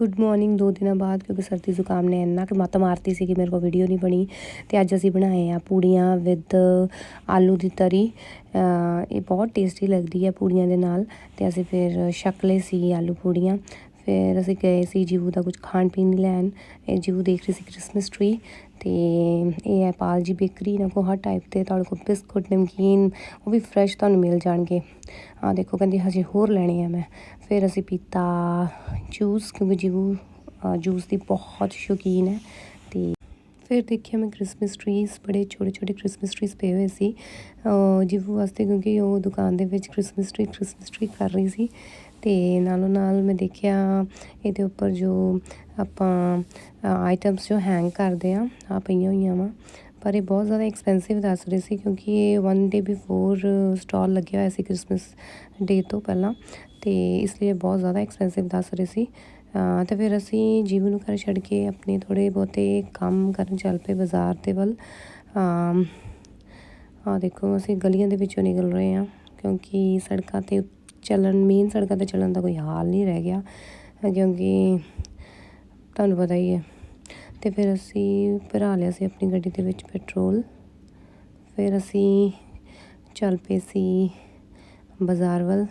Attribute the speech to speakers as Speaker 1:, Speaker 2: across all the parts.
Speaker 1: Good morning ਦੋ ਦਿਨਾਂ ਬਾਅਦ, ਕਿਉਂਕਿ ਸਰਦੀ ਜ਼ੁਕਾਮ ਨੇ ਇੰਨਾ ਕਿ ਮੱਤ ਮਾਰਤੀ ਸੀ ਕਿ ਮੇਰੇ ਕੋਲ ਵੀਡੀਓ ਨਹੀਂ ਬਣੀ। ਤੇ ਅੱਜ ਅਸੀਂ ਬਣਾਏ ਆ ਪੂੜੀਆਂ ਵਿਦ ਆਲੂ ਦੀ ਤਰੀ। ਇਹ ਬਹੁਤ ਟੇਸਟੀ ਲੱਗਦੀ ਹੈ ਪੂੜੀਆਂ ਦੇ ਨਾਲ। ਤੇ ਅਸੀਂ ਫਿਰ ਸ਼ਕਲੇ ਸੀ ਆਲੂ ਪੂੜੀਆਂ। ਫਿਰ ਅਸੀਂ ਗਏ ਸੀ ਜੀਵੂ ਦਾ ਕੁਝ ਖਾਣ ਪੀਣ ਲੈਣ ਇਹ ਜੀਵੂ ਦੇਖ ਰਹੀ ਸੀ ਕ੍ਰਿਸਮਸ ਟਰੀ ਤੇ ਇਹ ਹੈ ਪਾਲ ਜੀ ਬੇਕਰੀ ਇਹਨਾਂ ਕੋਲ ਹਰ ਟਾਈਪ ਦੇ ਤੁਹਾਡੇ ਕੋਲ ਬਿਸਕੁਟ ਨਮਕੀਨ ਉਹ ਵੀ ਫਰੈਸ਼ ਤੁਹਾਨੂੰ ਮਿਲ ਜਾਣਗੇ ਆ ਦੇਖੋ ਕਹਿੰਦੀ ਹਜੇ ਹੋਰ ਲੈਣੇ ਆ ਮੈਂ ਫਿਰ ਅਸੀਂ ਪੀਤਾ ਜੂਸ ਕਿਉਂਕਿ ਜੀਵੂ ਜੂਸ ਦੀ ਬਹੁਤ ਸ਼ੌਕੀਨ ਹੈ ਤੇ ਫਿਰ ਦੇਖਿਆ ਮੈਂ ਕ੍ਰਿਸਮਸ ਟਰੀਜ਼ ਬੜੇ ਛੋਟੇ ਛੋਟੇ ਕ੍ਰਿਸਮਸ ਟਰੀਜ਼ ਪਏ ਹੋਏ ਸੀ ਜਿਵੂ ਵਾਸਤੇ ਕਿਉਂਕਿ ਉਹ ਦੁਕਾਨ ਦੇ ਵਿੱਚ ਕ੍ਰਿਸਮਸ ਟਰੀ ਕ੍ਰਿਸਮਸ ਟਰੀ ਕਰ ਰਹੀ ਸੀ ਤੇ ਨਾਲੋਂ ਨਾਲ ਮੈਂ ਦੇਖਿਆ ਇਹਦੇ ਉੱਪਰ ਜੋ ਆਪਾਂ ਆਈਟਮਸ ਜੋ ਹੈਂਗ ਕਰਦੇ ਆ ਆ ਪਈਆਂ ਹੋਈਆਂ ਵਾ। ਪਰ ਇਹ ਬਹੁਤ ਜ਼ਿਆਦਾ ਐਕਸਪੈਂਸਿਵ ਦੱਸ ਰਹੇ ਸੀ ਕਿਉਂਕਿ ਇਹ ਵਨ ਡੇ ਬਿਫੋਰ ਸਟਾਲ ਲੱਗਿਆ ਹੋਇਆ ਸੀ ਕ੍ਰਿਸਮਸ ਡੇ ਤੋਂ ਪਹਿਲਾਂ। ਤੇ ਇਸ ਲਈ ਇਹ ਬਹੁਤ ਜ਼ਿਆਦਾ ਐਕਸਪੈਂਸਿਵ ਦੱਸ ਰਹੇ ਸੀ। ਅਹ ਫਿਰ ਅਸੀਂ ਜੀਵਨ ਨੂੰ ਘਰ ਛੱਡ ਕੇ ਆਪਣੇ ਥੋੜੇ ਬਹੁਤੇ ਕੰਮ ਕਰਨ ਚੱਲ ਪਏ ਬਾਜ਼ਾਰ ਦੇ ਵੱਲ। ਆ ਦੇਖੋ ਅਸੀਂ ਗਲੀਆਂ ਦੇ ਵਿੱਚੋਂ ਨਿਕਲ ਰਹੇ ਹਾਂ ਕਿਉਂਕਿ ਸੜਕਾਂ ਤੇ ਚੱਲਣ ਮੇਨ ਸੜਕਾਂ ਤੇ ਚੱਲਣ ਦਾ ਕੋਈ ਹਾਲ ਨਹੀਂ ਰਹਿ ਗਿਆ, ਕਿਉਂਕਿ ਤੁਹਾਨੂੰ ਪਤਾ ਹੀ ਹੈ। ਤੇ ਫਿਰ ਅਸੀਂ ਭਰਾ ਲਿਆ ਸੀ ਆਪਣੀ ਗੱਡੀ ਦੇ ਵਿੱਚ ਪੈਟਰੋਲ ਫਿਰ ਅਸੀਂ ਚੱਲ ਪਏ ਸੀ ਬਾਜ਼ਾਰ ਵੱਲ,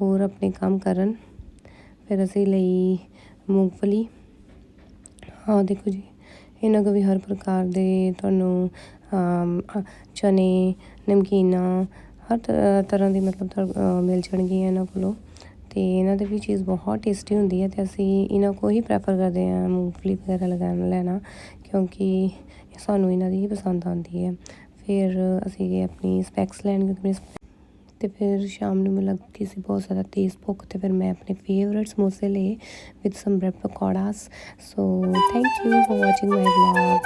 Speaker 1: ਹੋਰ ਆਪਣੇ ਕੰਮ ਕਰਨ। ਫਿਰ ਅਸੀਂ ਲਈ ਮੂੰਗਫਲੀ। ਹਾਂ, ਦੇਖੋ ਜੀ, ਇਹਨਾਂ ਕੋਲ ਵੀ ਹਰ ਪ੍ਰਕਾਰ ਦੇ ਤੁਹਾਨੂੰ ਚਨੇ, ਨਮਕੀਨਾਂ ਹਰ ਤ- ਤਰ੍ਹਾਂ ਦੀ ਮਤਲਬ ਤੁਹਾ- ਮਿਲ ਜਾਣਗੀਆਂ ਇਹਨਾਂ ਕੋਲੋਂ। ਤੇ ਇਹਨਾਂ ਦੀ ਵੀ ਚੀਜ਼ ਬਹੁਤ ਟੇਸਟੀ ਹੁੰਦੀ ਹੈ ਤੇ ਅਸੀਂ ਇਹਨਾਂ ਕੋ ਹੀ ਪ੍ਰੈਫਰ ਕਰਦੇ ਹਾਂ ਮੂੰਗਫਲੀ ਵਗੈਰਾ ਲਗਾਉਣ ਲੈਣਾ, ਕਿਉਂਕਿ ਸਾਨੂੰ ਇਹਨਾਂ ਦੀ ਹੀ ਪਸੰਦ ਆਉਂਦੀ ਹੈ। ਫਿਰ ਅਸੀਂ ਗਏ ਆਪਣੀ ਸਪੈਕਸ ਲੈਣ ਕਿਉਂਕਿ ਮੇਰੀ ਤੇ ਫਿਰ ਸ਼ਾਮ ਨੂੰ ਮੈਨੂੰ ਲੱਗੀ ਸੀ ਬਹੁਤ ਜ਼ਿਆਦਾ ਤੇਜ਼ ਭੁੱਖ, ਤੇ ਫਿਰ ਮੈਂ ਆਪਣੇ ਫੇਵਰਟ ਸਮੋਸੇ ਲਏ with some bread pakoras. So thank you for watching my vlog